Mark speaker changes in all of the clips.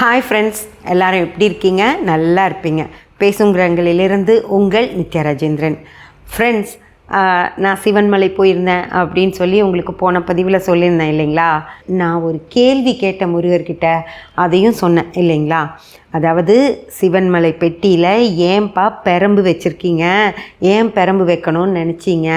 Speaker 1: Hi friends எல்லாரும் எப்படி இருக்கீங்க? நல்லா இருப்பீங்க. பேசுங்கிறங்களிலிருந்து உங்கள் நித்யா ராஜேந்திரன். ஃப்ரெண்ட்ஸ் நான் சிவன்மலை போயிருந்தேன் அப்படின்னு சொல்லி உங்களுக்கு போன பதிவில் சொல்லியிருந்தேன் இல்லைங்களா? நான் ஒரு கேள்வி கேட்ட முருகர்கிட்ட அதையும் சொன்னேன் இல்லைங்களா? அதாவது சிவன்மலை பெட்டியில் ஏன்பா பெரம்பு வச்சுருக்கீங்க? ஏன் பெரம்பு வைக்கணும்னு நினச்சிங்க?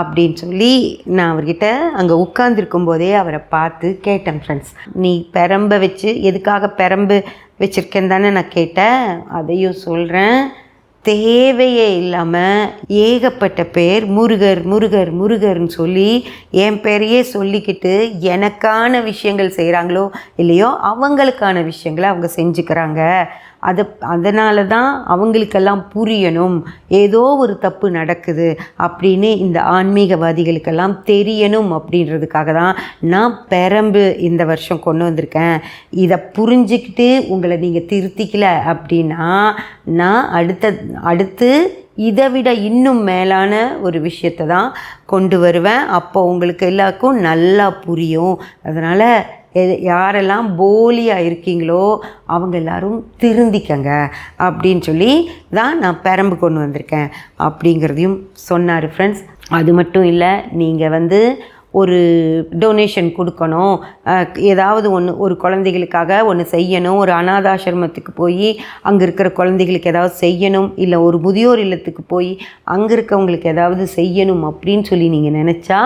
Speaker 1: அப்படின்னு சொல்லி நான் அவர்கிட்ட அங்கே உட்கார்ந்துருக்கும் போதே அவரை பார்த்து கேட்டேன் ஃப்ரெண்ட்ஸ் நீ பெரம்பை வச்சு எதுக்காக பெரம்பு வச்சுருக்கேன்னு தானே நான் கேட்டேன்? அதையும் சொல்கிறேன் தேவையே இல்லாமல் ஏகப்பட்ட பேர் முருகர் முருகர் முருகர்னு சொல்லி என் பேரையே சொல்லிக்கிட்டு எனக்கான விஷயங்கள் செய்கிறாங்களோ இல்லையோ அவங்களுக்கான விஷயங்களை அவங்க செஞ்சுக்கிறாங்க. அது அதனால தான் அவங்களுக்கெல்லாம் புரியணும். ஏதோ ஒரு தப்பு நடக்குது அப்படின்னு இந்த ஆன்மீகவாதிகளுக்கெல்லாம் தெரியணும் அப்படின்றதுக்காக தான் நான் பெரம்பு இந்த வருஷம் கொண்டு வந்திருக்கேன். இதை புரிஞ்சுக்கிட்டு உங்களை நீங்கள் திருத்திக்கல அப்படின்னா நான் அடுத்த அடுத்து இதை விட இன்னும் மேலான ஒரு விஷயத்தை தான் கொண்டு வருவேன். அப்போ உங்களுக்கு எல்லாருக்கும் நல்லா புரியும். அதனால் யாரெல்லாம் போலியாக இருக்கீங்களோ அவங்க எல்லாரும் திருந்திக்கங்க அப்படின்னு சொல்லி தான் நான் பெரம்பு கொண்டு வந்திருக்கேன் அப்படிங்கிறதையும் சொன்னார் ஃப்ரெண்ட்ஸ் அது மட்டும் இல்லை நீங்கள் வந்து ஒரு டொனேஷன் கொடுக்கணும். ஏதாவது ஒன்று ஒரு குழந்தைகளுக்காக ஒன்று செய்யணும். ஒரு அனாதாசிரமத்துக்கு போய் அங்கே இருக்கிற குழந்தைகளுக்கு ஏதாவது செய்யணும். இல்லை ஒரு முதியோர் இல்லத்துக்கு போய் அங்கே இருக்கவங்களுக்கு ஏதாவது செய்யணும் அப்படின்னு சொல்லி நீங்கள் நினச்சா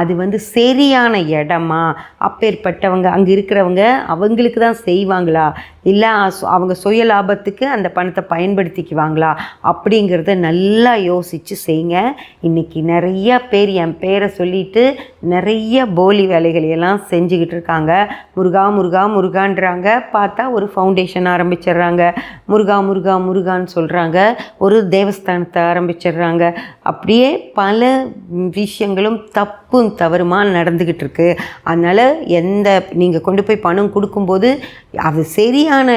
Speaker 1: அது வந்து சரியான இடமா? அப்பேற்பட்டவங்க அங்கே இருக்கிறவங்க அவங்களுக்கு தான் செய்வாங்களா? இல்லை அவங்க சுய லாபத்துக்கு அந்த பணத்தை பயன்படுத்திக்குவாங்களா? அப்படிங்கிறத நல்லா யோசித்து செய்யுங்க இன்றைக்கி நிறைய பேர் என் பேரை சொல்லிட்டு நிறைய போலி வேலைகளையெல்லாம் செஞ்சுக்கிட்டு இருக்காங்க. முருகா முருகா முருகான்றாங்க. பார்த்தா ஒரு ஃபவுண்டேஷன் ஆரம்பிச்சிடுறாங்க. முருகா முருகா முருகான்னு சொல்கிறாங்க ஒரு தேவஸ்தானத்தை ஆரம்பிச்சிடுறாங்க. அப்படியே பல விஷயங்களும் தப்பு தப்பும் தவறுமா நடந்துக்கிட்டு இருக்கு அதனால் எந்த நீங்கள் கொண்டு போய் பணம் கொடுக்கும்போது அது சரியான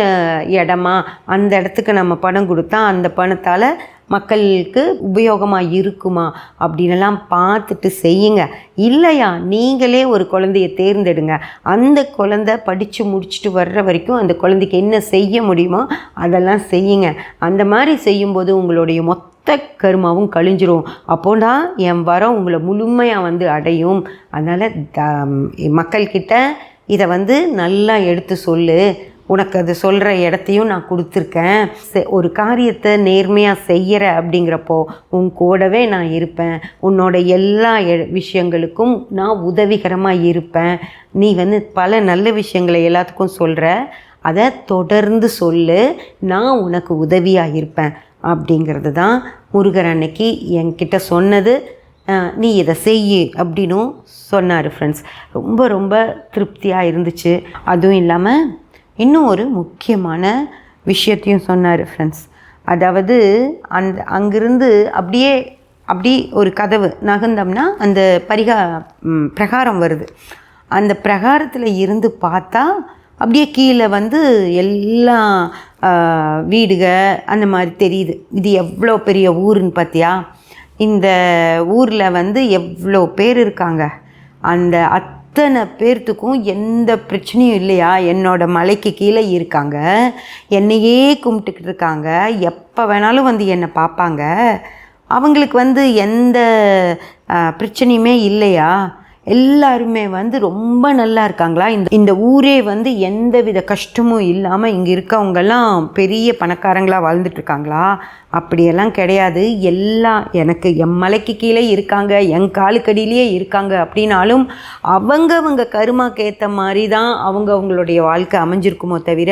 Speaker 1: இடமா அந்த இடத்துக்கு நம்ம பணம் கொடுத்தா அந்த பணத்தால் மக்களுக்கு உபயோகமாக இருக்குமா அப்படின்லாம் பார்த்துட்டு செய்யுங்க. இல்லையா நீங்களே ஒரு குழந்தைய தேர்ந்தெடுங்க. அந்த குழந்தை படித்து முடிச்சுட்டு வர்ற வரைக்கும் அந்த குழந்தைக்கு என்ன செய்ய முடியுமோ அதெல்லாம் செய்யுங்க. அந்த மாதிரி செய்யும்போது உங்களுடைய மொத்த கருமாவும் கழிஞ்சிரும். அப்போனா என் வரம் உங்களை முழுமையாக வந்து அடையும். அதனால் த மக்கள்கிட்ட இதை வந்து நல்லா எடுத்து சொல்லு. உனக்கு அது சொல்கிற இடத்தையும் நான் கொடுத்துருக்கேன். செ- ஒரு காரியத்தை நேர்மையாக செய்கிற அப்படிங்கிறப்போ உன் கூடவே நான் இருப்பேன். உன்னோட எல்லா எ- விஷயங்களுக்கும் நான் உதவிகரமாக இருப்பேன். நீ வந்து பல நல்ல விஷயங்களை எல்லாத்துக்கும் சொல்கிற அதை தொடர்ந்து சொல்லு. நான் உனக்கு உதவியாக இருப்பேன். அப்படிங்கிறது தான் முருகர் அன்னைக்கு என்கிட்ட சொன்னது. நீ இதை செய் அப்படின்னும் சொன்னார் ஃப்ரெண்ட்ஸ் ரொம்ப ரொம்ப திருப்தியாக இருந்துச்சு. அதுவும் இல்லாமல் இன்னும் ஒரு முக்கியமான விஷயத்தையும் சொன்னார் ஃப்ரெண்ட்ஸ் அதாவது அந்த அங்கிருந்து அப்படியே அப்படி ஒரு கதவு நகர்ந்தோம்னா அந்த பரிகா பிரகாரம் வருது. அந்த பிரகாரத்தில் இருந்து பார்த்தா அப்படியே கீழே வந்து எல்லா வீடுக அந்த மாதிரி தெரியுது. இது எவ்வளோ பெரிய ஊருன்னு பார்த்தியா? இந்த ஊரில் வந்து எவ்வளோ பேர் இருக்காங்க. அந்த அத்தனை பேர்த்துக்கும் எந்த பிரச்சனையும் இல்லையா? என்னோட மலைக்கு கீழே இருக்காங்க. என்னையே கும்பிட்டுக்கிட்டு இருக்காங்க. எப்போ வேணாலும் வந்து என்னை பார்ப்பாங்க. அவங்களுக்கு வந்து எந்த பிரச்சனையுமே இல்லையா? எல்லாருமே வந்து ரொம்ப நல்லா இருக்காங்களா? இந்த இந்த ஊரே வந்து எந்த வித கஷ்டமும் இல்லாமல் இங்கே இருக்கவங்கெல்லாம் பெரிய பணக்காரங்களாக வாழ்ந்துட்டு இருக்காங்களா? அப்படியெல்லாம் கிடையாது. எல்லாம் எனக்கு என் மலைக்கு கீழே இருக்காங்க என் காலுக்கடியிலேயே இருக்காங்க அப்படின்னாலும் அவங்கவங்க கருமாக்கு ஏற்ற மாதிரி தான் அவங்க அவங்களுடைய வாழ்க்கை அமைஞ்சிருக்குமோ தவிர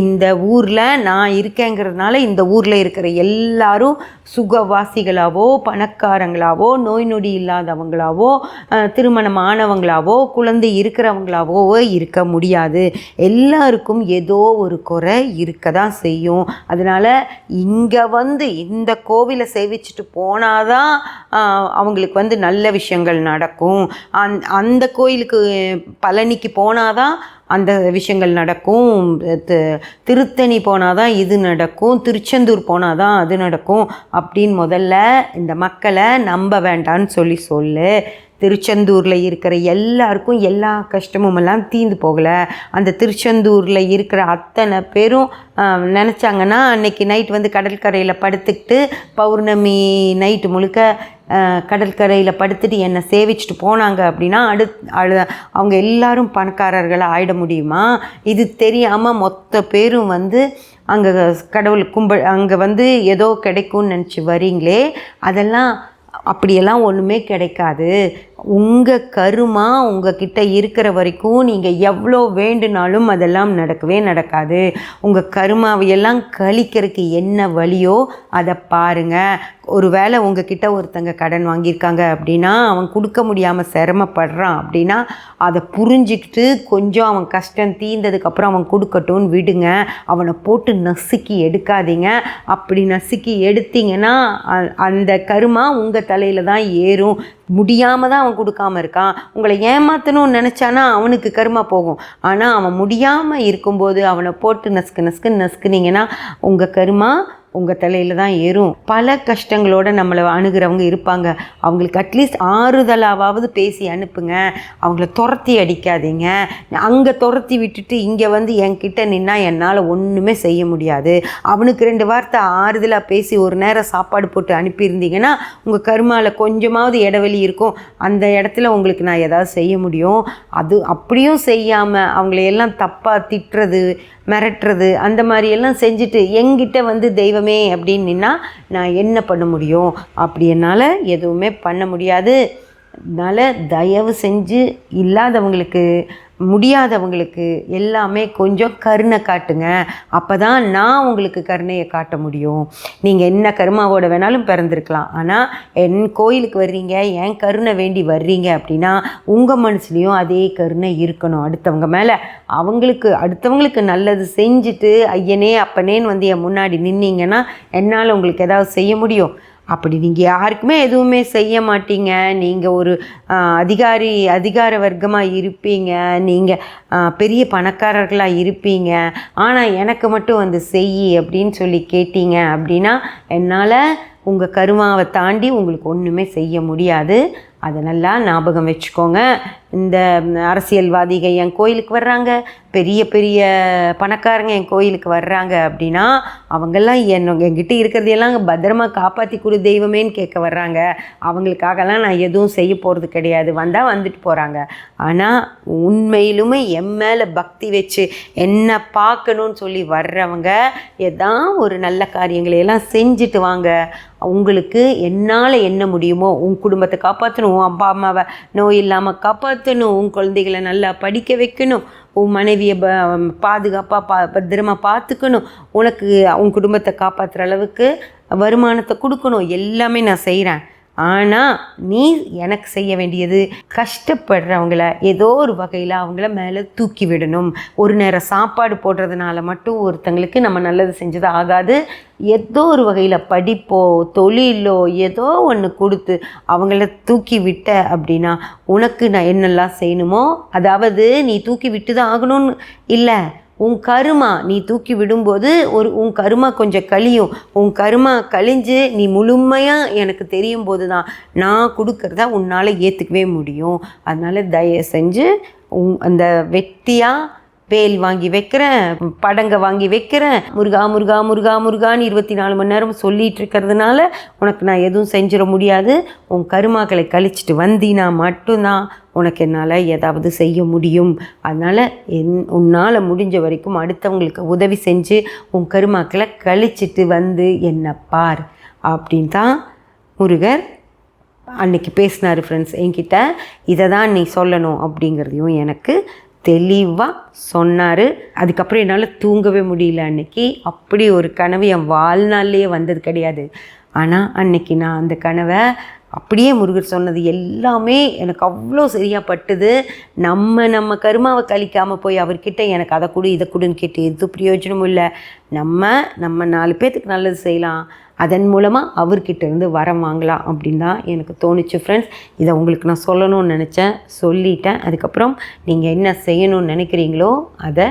Speaker 1: இந்த ஊரில் நான் இருக்கேங்கிறதுனால இந்த ஊரில் இருக்கிற எல்லாரும் சுகவாசிகளாவோ பணக்காரங்களாவோ நோய் நொடி இல்லாதவங்களாவோ திருமண திருமணம் குழந்தை இருக்கிறவங்களாவோ இருக்க முடியாது. எல்லாருக்கும் ஏதோ ஒரு குறை இருக்க தான் செய்யும். அதனால் இங்கே வந்து இந்த கோவிலை சேவிச்சுட்டு போனாதான் அவங்களுக்கு வந்து நல்ல விஷயங்கள் நடக்கும். அந் அந்த கோயிலுக்கு பழனிக்கு போனாதான் அந்த விஷயங்கள் நடக்கும். திருத்தணி போனால் தான் இது நடக்கும். திருச்செந்தூர் போனால் தான் அது நடக்கும். அப்படின்னு முதல்ல இந்த மக்களை நம்ப வேண்டான்னு சொல்லி சொல்லு. திருச்செந்தூரில் இருக்கிற எல்லாருக்கும் எல்லா கஷ்டமும் எல்லாம் தீந்து போகலை. அந்த திருச்செந்தூரில் இருக்கிற அத்தனை பேரும் நினச்சாங்கன்னா அன்னைக்கு நைட் வந்து கடற்கரையில் படுத்துக்கிட்டு பௌர்ணமி நைட்டு முழுக்க கடற்கரையில் படுத்துட்டு என்னை சேவிச்சுட்டு போனாங்க அப்படின்னா அடுத் அடு அவங்க எல்லாரும் பணக்காரர்களாக ஆயிட முடியுமா? இது தெரியாமல் மொத்த பேரும் வந்து அங்கே கடவுள் கும்பல் அங்கே வந்து ஏதோ கிடைக்கும்னு நினச்சி வரீங்களே அதெல்லாம் அப்படியெல்லாம் ஒன்றுமே கிடைக்காது. உங்கள் கருமா உங்ககிட்ட இருக்கிற வரைக்கும் நீங்கள் எவ்வளோ வேண்டுனாலும் அதெல்லாம் நடக்கவே நடக்காது. உங்கள் கருமாவையெல்லாம் கழிக்கிறதுக்கு என்ன வழியோ அதை பாருங்கள் ஒருவேளை உங்ககிட்ட ஒருத்தங்க கடன் வாங்கியிருக்காங்க அப்படின்னா அவன் கொடுக்க முடியாமல் சிரமப்படுறான் அப்படின்னா அதை புரிஞ்சுக்கிட்டு கொஞ்சம் அவன் கஷ்டம் தீர்ந்ததுக்கப்புறம் அவன் கொடுக்கட்டும்னு விடுங்க. அவனை போட்டு நசுக்கி எடுக்காதீங்க. அப்படி நசுக்கி எடுத்தீங்கன்னா அ- அந்த கருமா உங்கள் தலையில் தான் ஏறும். முடியாமல் தான் அவன் கொடுக்காம இருக்கான். உங்களை ஏமாற்றணும்னு நினச்சானா அவனுக்கு கருமா போகும். ஆனால் அவன் முடியாமல் இருக்கும்போது அவனை போட்டு நசுக்கு நசுக்கு நசுக்குனீங்கன்னா உங்கள் கருமா உங்கள் தலையில் தான் ஏறும். பல கஷ்டங்களோடு நம்மளை அணுகிறவங்க இருப்பாங்க. அவங்களுக்கு அட்லீஸ்ட் ஆறுதலாவது பேசி அனுப்புங்க. அவங்கள துரத்தி அடிக்காதீங்க. அங்கே துரத்தி விட்டுட்டு இங்கே வந்து என்கிட்ட நின்னா என்னால் ஒன்றுமே செய்ய முடியாது. அவனுக்கு ரெண்டு வார்த்தை ஆறுதலாக பேசி ஒரு நேரம் சாப்பாடு போட்டு அனுப்பியிருந்தீங்கன்னா உங்கள் கருமாவில் கொஞ்சமாவது இடைவெளி இருக்கும். அந்த இடத்துல உங்களுக்கு நான் ஏதாவது செய்ய முடியும். அது அப்படியும் செய்யாமல் அவங்கள எல்லாம் தப்பாக திட்டுறது மிரட்டுறது அந்த மாதிரியெல்லாம் செஞ்சுட்டு எங்கிட்ட வந்து தெய்வமே அப்படின்னு நின்னா நான் என்ன பண்ண முடியும்? அப்படி என்னால் எதுவுமே பண்ண முடியாது. அதனால் தயவு செஞ்சு இல்லாதவங்களுக்கு முடியாதவங்களுக்கு எல்லாமே கொஞ்சம் கருணை காட்டுங்க. அப்போ தான் நான் உங்களுக்கு கருணையை காட்ட முடியும். நீங்கள் என்ன கருமாவோட வேணாலும் பிறந்திருக்கலாம். ஆனால் என் கோயிலுக்கு வர்றீங்க என் கருணை வேண்டி வர்றீங்க அப்படின்னா உங்கள் மனசுலேயும் அதே கருணை இருக்கணும். அடுத்தவங்க மேலே அவங்களுக்கு அடுத்தவங்களுக்கு நல்லது செஞ்சுட்டு ஐயனே அப்பனேன்னு வந்து என் முன்னாடி நின்னீங்கன்னா என்னால் உங்களுக்கு ஏதாவது செய்ய முடியும்? அப்படி நீங்கள் யாருக்குமே எதுவுமே செய்ய மாட்டீங்க. நீங்கள் ஒரு அதிகாரி அதிகார வர்க்கமாக இருப்பீங்க. நீங்கள் பெரிய பணக்காரர்களாக இருப்பீங்க. ஆனால் எனக்கு மட்டும் வந்து செய் அப்படின்னு சொல்லி கேட்டீங்க அப்படின்னா என்னால் உங்கள் கருமாவை தாண்டி உங்களுக்கு ஒன்றுமே செய்ய முடியாது. அதை நல்லா ஞாபகம் வச்சுக்கோங்க. இந்த அரசியல்வாதிகள் என் கோயிலுக்கு வர்றாங்க. பெரிய பெரிய பணக்காரங்க என் கோயிலுக்கு வர்றாங்க அப்படின்னா அவங்கெல்லாம் என்ன என்கிட்ட இருக்கிறதையெல்லாம் பத்திரமா காப்பாற்றி கொடு தெய்வமேன்னு கேட்க வர்றாங்க. அவங்களுக்காகலாம் நான் எதுவும் செய்ய போகிறது கிடையாது. வந்தால் வந்துட்டு போகிறாங்க ஆனால் உண்மையிலுமே என் மேலே பக்தி வச்சு என்ன பார்க்கணும்னு சொல்லி வர்றவங்க எதான் ஒரு நல்ல காரியங்களை எல்லாம் செஞ்சுட்டு வாங்க. உங்களுக்கு என்னால் என்ன முடியுமோ உன் குடும்பத்தை காப்பாற்றணும் உன் அப்பா அம்மாவை நோய் இல்லாமல் காப்பாற்றணும் உன் குழந்தைகளை நல்லா படிக்க வைக்கணும். உன் மனைவியை ப பாதுகாப்பாக பா பத்திரமா பார்த்துக்கணும். உனக்கு உன் குடும்பத்தை காப்பாற்றுற அளவுக்கு வருமானத்தை கொடுக்கணும். எல்லாமே நான் செய்கிறேன் ஆனால் நீ எனக்கு செய்ய வேண்டியது கஷ்டப்படுறவங்கள ஏதோ ஒரு வகையில் அவங்கள மேலே தூக்கி விடணும். ஒரு நேரம் சாப்பாடு போடுறதுனால மட்டும் ஒருத்தங்களுக்கு நம்ம நல்லது செஞ்சது ஆகாது. ஏதோ ஒரு வகையில் படிப்போ தொழிலோ ஏதோ ஒன்று கொடுத்து அவங்கள தூக்கி விட்ட அப்படின்னா உனக்கு நான் என்னெல்லாம் செய்யணுமோ அதாவது நீ தூக்கி விட்டு தான் ஆகணும்னு இல்லை. உன் கருமா நீ தூக்கி விடும்போது ஒரு உன் கருமா கொஞ்சம் கழியும். உன் கருமா கழிஞ்சு நீ முழுமையாக எனக்கு தெரியும் போது தான் நான் கொடுக்குறத உன்னால் ஏற்றுக்கவே முடியும். அதனால் தயவு செஞ்சு உன் அந்த வெட்டியாக வேல் வாங்கி வைக்கிறேன் படங்க வாங்கி வைக்கிறேன். முருகா முருகா முருகா முருகான்னு இருபத்தி நாலு மணி நேரம் சொல்லிட்டு இருக்கிறதுனால உனக்கு நான் எதுவும் செஞ்சிட முடியாது. உன் கருமாக்களை கழிச்சிட்டு வந்தீனா மட்டும்தான் உனக்கு என்னால் ஏதாவது செய்ய முடியும். அதனால் என் உன்னால் முடிஞ்ச வரைக்கும் அடுத்தவங்களுக்கு உதவி செஞ்சு உன் கருமாக்களை கழிச்சிட்டு வந்து என்னை பார். அப்படின் தான் முருகர் அன்னைக்கு பேசினார் ஃப்ரெண்ட்ஸ் என்கிட்ட இதை தான் நீ சொல்லணும் அப்படிங்கிறதையும் எனக்கு தெளிவாக சொன்னார். அதுக்கப்புறம் என்னால் தூங்கவே முடியல அன்னைக்கு. அப்படி ஒரு கனவு என் வாழ்நாள்லேயே வந்தது கிடையாது. ஆனால் அன்னைக்கு நான் அந்த கனவை அப்படியே முருகர் சொன்னது எல்லாமே எனக்கு அவ்வளோ சரியாக பட்டுது. நம்ம நம்ம கருமாவை கழிக்காமல் போய் அவர்கிட்ட எனக்கு அதை கொடு இதை கொடுன்னு கேட்டு எது பிரயோஜனமும் இல்லை. நம்ம நம்ம நாலு பேர்த்துக்கு நல்லது செய்யலாம். அதன் மூலமாக அவர்கிட்டேருந்து வரம் வாங்கலாம் அப்படின்னு தான் எனக்கு தோணுச்சு ஃப்ரெண்ட்ஸ் இதை உங்களுக்கு நான் சொல்லணும்னு நினச்சேன் சொல்லிட்டேன். அதுக்கப்புறம் நீங்கள் என்ன செய்யணும்னு நினைக்கிறீங்களோ அதை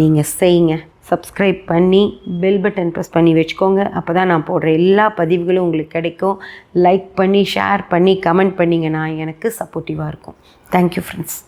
Speaker 1: நீங்கள் செய்யுங்க. சப்ஸ்கிரைப் பண்ணி பெல் பட்டன் ப்ரெஸ் பண்ணி வச்சுக்கோங்க. அப்போ தான் நான் போடுற எல்லா பதிவுகளும் உங்களுக்கு கிடைக்கும். லைக் பண்ணி ஷேர் பண்ணி கமெண்ட் பண்ணிங்கன்னா எனக்கு சப்போர்ட்டிவாக இருக்கும். Thank you friends